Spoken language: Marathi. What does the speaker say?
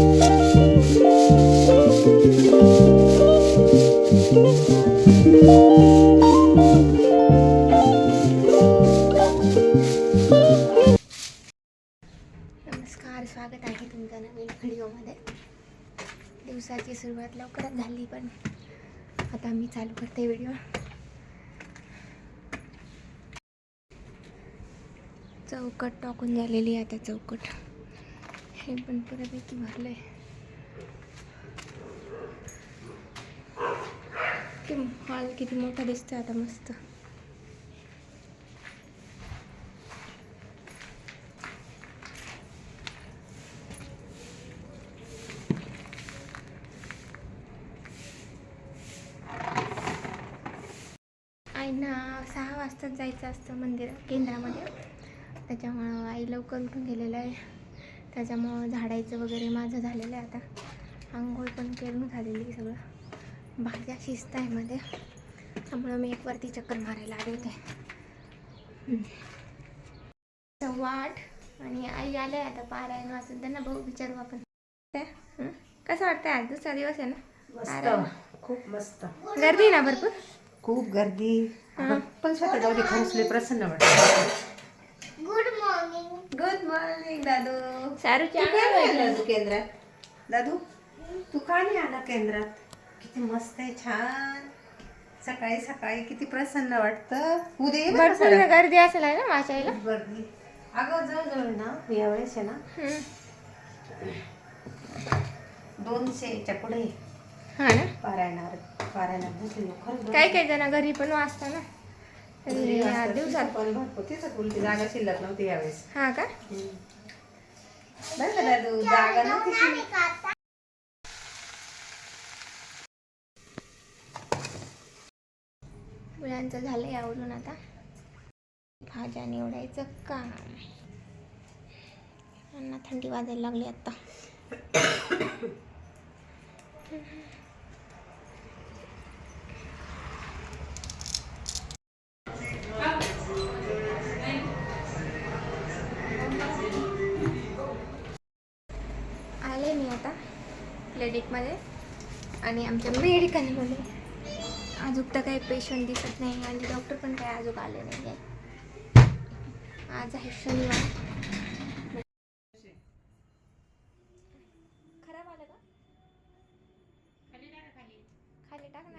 नमस्कार स्वागत आहे तुमचा नवीन व्हिडिओमध्ये. दिवसाची सुरुवात लवकरच झाली पण आता मी चालू करते व्हिडिओ. चौकट टाकून झालेली आता चौकट. हे पण बऱ्यापैकी भरलंय. ते हॉल किती मोठा दिसतोय आता मस्त. आईना सहा वाजताच जायचं असतं मंदिर केंद्रामध्ये. त्याच्यामुळं आई लवकर उठून गेलेलं आहे. त्याच्यामुळं झाडायचं वगैरे माझं झालेलं आहे आता. आंघोळ पण करून झालेली आहे सगळं. भाज्या शिस्त आहे मध्ये. त्यामुळं मी एक वरती चक्कर मारायला आले होते. सव्वा आठ आणि आई आल्या आता पारायण वाचून. त्यांना बघू विचारू आपण? कसं वाटतंय आज? दुसरा दिवस आहे ना? खूप मस्त. गर्दी ना भरपूर? खूप गर्दी. पण स्वतः जाऊ दे प्रसन्न वाटत. दादू नाही आला झाली. तू केंद्रात? दादू तू का नाही आला केंद्रात? किती मस्त आहे छान. सकाळी सकाळी किती प्रसन्न वाटतं. उद्या ये बरं भरपूर. गर्दी असेल आहे ना खूप गर्दी. अगं जवळ ना यावेळेस आहे ना हं. दोनशेच्या पुढे. हा ना? पारायणार पारायणार खरंच काही काही जण घरी पण वाचता ना तरी घरी या असतात, दिवसात पण भरपूर. तिथं जागा शिल्लक नव्हती यावेळेस. हा का? बरं का दादू? जागा नव्हती शिल्लक. मुलांचं झालं यावरून आता. भाज्या निवडायचं काम. यांना थंडी वाजायला लागली आता. आले मी आता क्लिनिकमध्ये आणि आमच्या मेडिकलमध्ये. अजून तर काही पेशंट दिसत नाही आणि डॉक्टर पण काही अजून आले नाही आहे. आज आहे शनिवार. खराब आलं का? खाली टाक ना